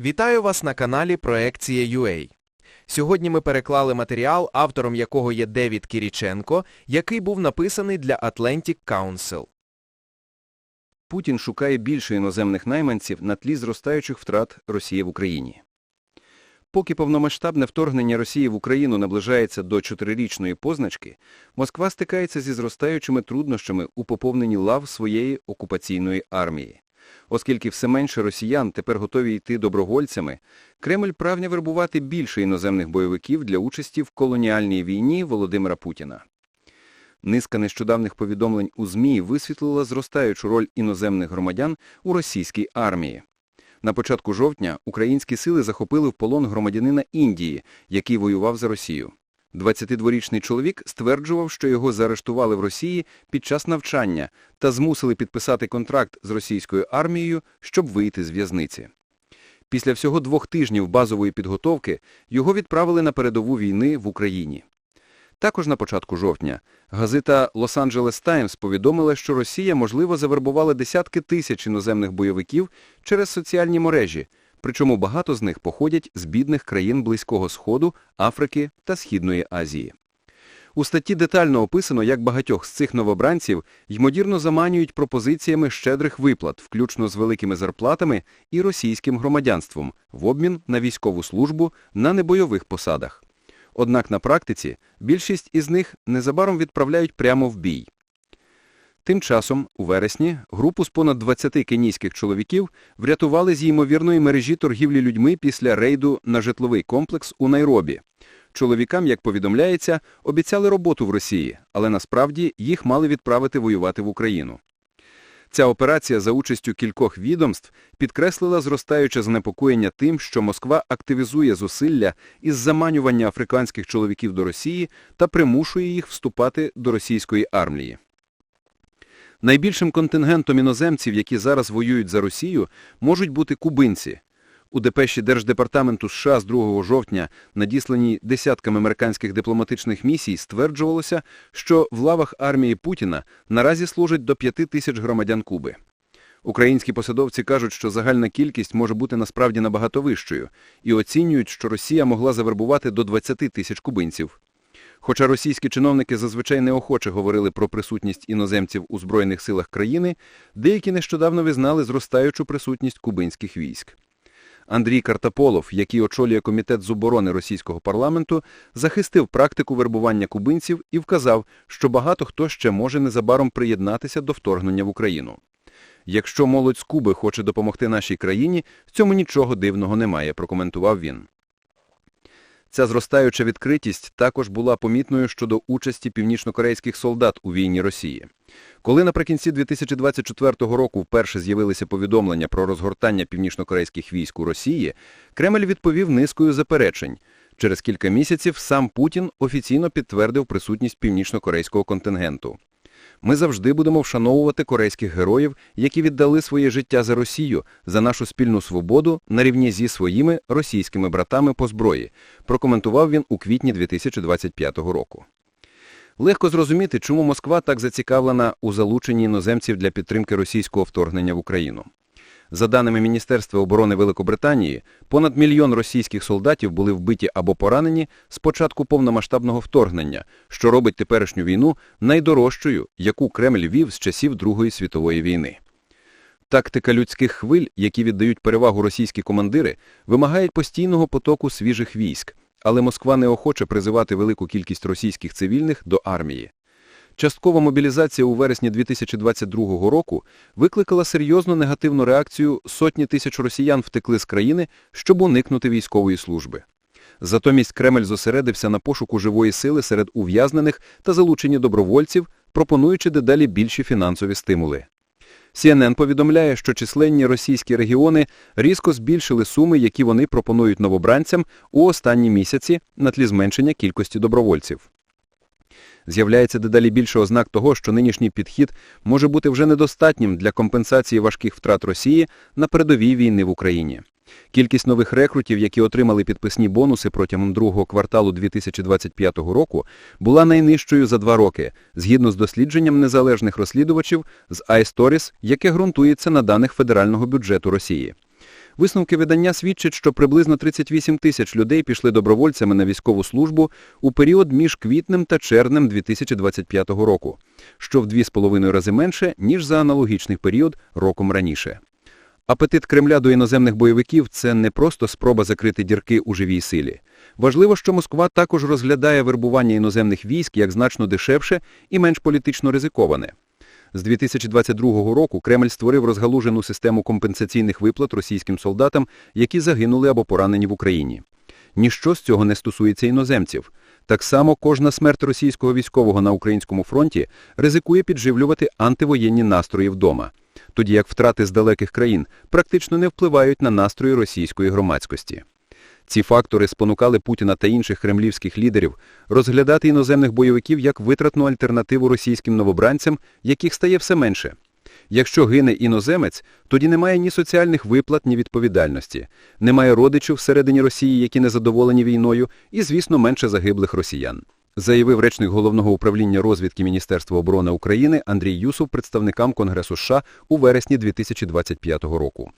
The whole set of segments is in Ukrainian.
Вітаю вас на каналі Проекція UA. Сьогодні ми переклали матеріал, автором якого є Девід Кіріченко, який був написаний для Atlantic Council. Путін шукає більше іноземних найманців на тлі зростаючих втрат Росії в Україні. Поки повномасштабне вторгнення Росії в Україну наближається до чотирирічної позначки, Москва стикається зі зростаючими труднощами у поповненні лав своєї окупаційної армії. Оскільки все менше росіян тепер готові йти добровольцями, Кремль прагне вербувати більше іноземних бойовиків для участі в колоніальній війні Володимира Путіна. Низка нещодавних повідомлень у ЗМІ висвітлила зростаючу роль іноземних громадян у російській армії. На початку жовтня українські сили захопили в полон громадянина Індії, який воював за Росію. 22-річний чоловік стверджував, що його заарештували в Росії під час навчання та змусили підписати контракт з російською армією, щоб вийти з в'язниці. Після всього двох тижнів базової підготовки його відправили на передову війни в Україні. Також на початку жовтня газета Los-Angeles Times повідомила, що Росія, можливо, завербувала десятки тисяч іноземних бойовиків через соціальні мережі, причому багато з них походять з бідних країн Близького Сходу, Африки та Східної Азії. У статті детально описано, як багатьох з цих новобранців ймовірно заманюють пропозиціями щедрих виплат, включно з великими зарплатами і російським громадянством, в обмін на військову службу на небойових посадах. Однак на практиці більшість із них незабаром відправляють прямо в бій. Тим часом, у вересні, групу з понад 20 кенійських чоловіків врятували з ймовірної мережі торгівлі людьми після рейду на житловий комплекс у Найробі. Чоловікам, як повідомляється, обіцяли роботу в Росії, але насправді їх мали відправити воювати в Україну. Ця операція за участю кількох відомств підкреслила зростаюче занепокоєння тим, що Москва активізує зусилля із заманювання африканських чоловіків до Росії та примушує їх вступати до російської армії. Найбільшим контингентом іноземців, які зараз воюють за Росію, можуть бути кубинці. У депеші Держдепартаменту США з 2 жовтня, надісланій десятками американських дипломатичних місій, стверджувалося, що в лавах армії Путіна наразі служать до 5 тисяч громадян Куби. Українські посадовці кажуть, що загальна кількість може бути насправді набагато вищою, і оцінюють, що Росія могла завербувати до 20 тисяч кубинців. Хоча російські чиновники зазвичай неохоче говорили про присутність іноземців у Збройних силах країни, деякі нещодавно визнали зростаючу присутність кубинських військ. Андрій Картаполов, який очолює комітет з оборони російського парламенту, захистив практику вербування кубинців і вказав, що багато хто ще може незабаром приєднатися до вторгнення в Україну. Якщо молодь з Куби хоче допомогти нашій країні, в цьому нічого дивного немає, прокоментував він. Ця зростаюча відкритість також була помітною щодо участі північнокорейських солдат у війні Росії. Коли наприкінці 2024 року вперше з'явилися повідомлення про розгортання північнокорейських військ у Росії, Кремль відповів низкою заперечень. Через кілька місяців сам Путін офіційно підтвердив присутність північнокорейського контингенту. Ми завжди будемо вшановувати корейських героїв, які віддали своє життя за Росію, за нашу спільну свободу на рівні зі своїми російськими братами по зброї, прокоментував він у квітні 2025 року. Легко зрозуміти, чому Москва так зацікавлена у залученні іноземців для підтримки російського вторгнення в Україну. За даними Міністерства оборони Великобританії, понад мільйон російських солдатів були вбиті або поранені з початку повномасштабного вторгнення, що робить теперішню війну найдорожчою, яку Кремль вів з часів Другої світової війни. Тактика людських хвиль, які віддають перевагу російські командири, вимагає постійного потоку свіжих військ, але Москва не охоче призивати велику кількість російських цивільних до армії. Часткова мобілізація у вересні 2022 року викликала серйозну негативну реакцію, сотні тисяч росіян втекли з країни, щоб уникнути військової служби. Затомість Кремль зосередився на пошуку живої сили серед ув'язнених та залученні добровольців, пропонуючи дедалі більші фінансові стимули. CNN повідомляє, що численні російські регіони різко збільшили суми, які вони пропонують новобранцям у останні місяці на тлі зменшення кількості добровольців. З'являється дедалі більше ознак того, що нинішній підхід може бути вже недостатнім для компенсації важких втрат Росії на передовій війни в Україні. Кількість нових рекрутів, які отримали підписні бонуси протягом другого кварталу 2025 року, була найнижчою за два роки, згідно з дослідженням незалежних розслідувачів з iStories, яке ґрунтується на даних федерального бюджету Росії. Висновки видання свідчать, що приблизно 38 тисяч людей пішли добровольцями на військову службу у період між квітнем та червнем 2025 року, що в 2,5 рази менше, ніж за аналогічний період роком раніше. Апетит Кремля до іноземних бойовиків – це не просто спроба закрити дірки у живій силі. Важливо, що Москва також розглядає вербування іноземних військ як значно дешевше і менш політично ризиковане. З 2022 року Кремль створив розгалужену систему компенсаційних виплат російським солдатам, які загинули або поранені в Україні. Ніщо з цього не стосується іноземців. Так само кожна смерть російського військового на українському фронті ризикує підживлювати антивоєнні настрої вдома, тоді як втрати з далеких країн практично не впливають на настрої російської громадськості. Ці фактори спонукали Путіна та інших кремлівських лідерів розглядати іноземних бойовиків як витратну альтернативу російським новобранцям, яких стає все менше. Якщо гине іноземець, тоді немає ні соціальних виплат, ні відповідальності, немає родичів всередині Росії, які незадоволені війною, і, звісно, менше загиблих росіян. Заявив речник Головного управління розвідки Міністерства оборони України Андрій Юсов представникам Конгресу США у вересні 2025 року.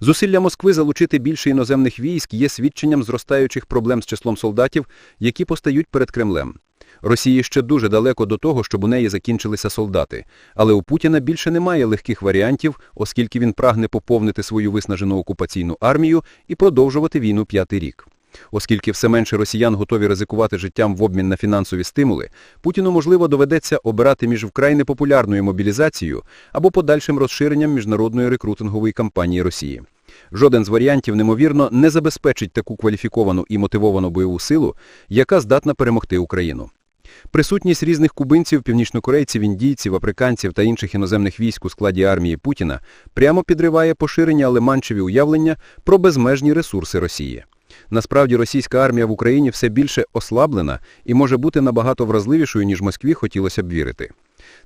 Зусилля Москви залучити більше іноземних військ є свідченням зростаючих проблем з числом солдатів, які постають перед Кремлем. Росії ще дуже далеко до того, щоб у неї закінчилися солдати, але у Путіна більше немає легких варіантів, оскільки він прагне поповнити свою виснажену окупаційну армію і продовжувати війну п'ятий рік. Оскільки все менше росіян готові ризикувати життям в обмін на фінансові стимули, Путіну, можливо, доведеться обирати між вкрай непопулярною мобілізацією або подальшим розширенням міжнародної рекрутингової кампанії Росії. Жоден з варіантів, немовірно, не забезпечить таку кваліфіковану і мотивовану бойову силу, яка здатна перемогти Україну. Присутність різних кубинців, північнокорейців, індійців, африканців та інших іноземних військ у складі армії Путіна прямо підриває поширення алеманчеві уявлення про безмежні ресурси Росії. Насправді російська армія в Україні все більше ослаблена і може бути набагато вразливішою, ніж Москві хотілося б вірити.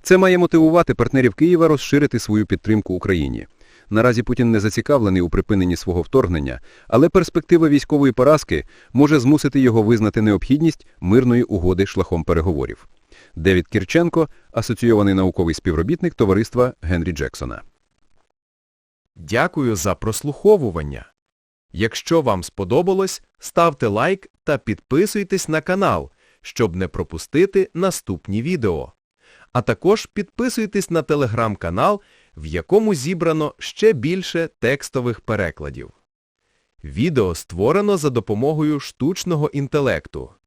Це має мотивувати партнерів Києва розширити свою підтримку Україні. Наразі Путін не зацікавлений у припиненні свого вторгнення, але перспектива військової поразки може змусити його визнати необхідність мирної угоди шляхом переговорів. Девід Кірченко, асоційований науковий співробітник товариства Генрі Джексона. Дякую за прослуховування. Якщо вам сподобалось, ставте лайк та підписуйтесь на канал, щоб не пропустити наступні відео. А також підписуйтесь на телеграм-канал, в якому зібрано ще більше текстових перекладів. Відео створено за допомогою штучного інтелекту.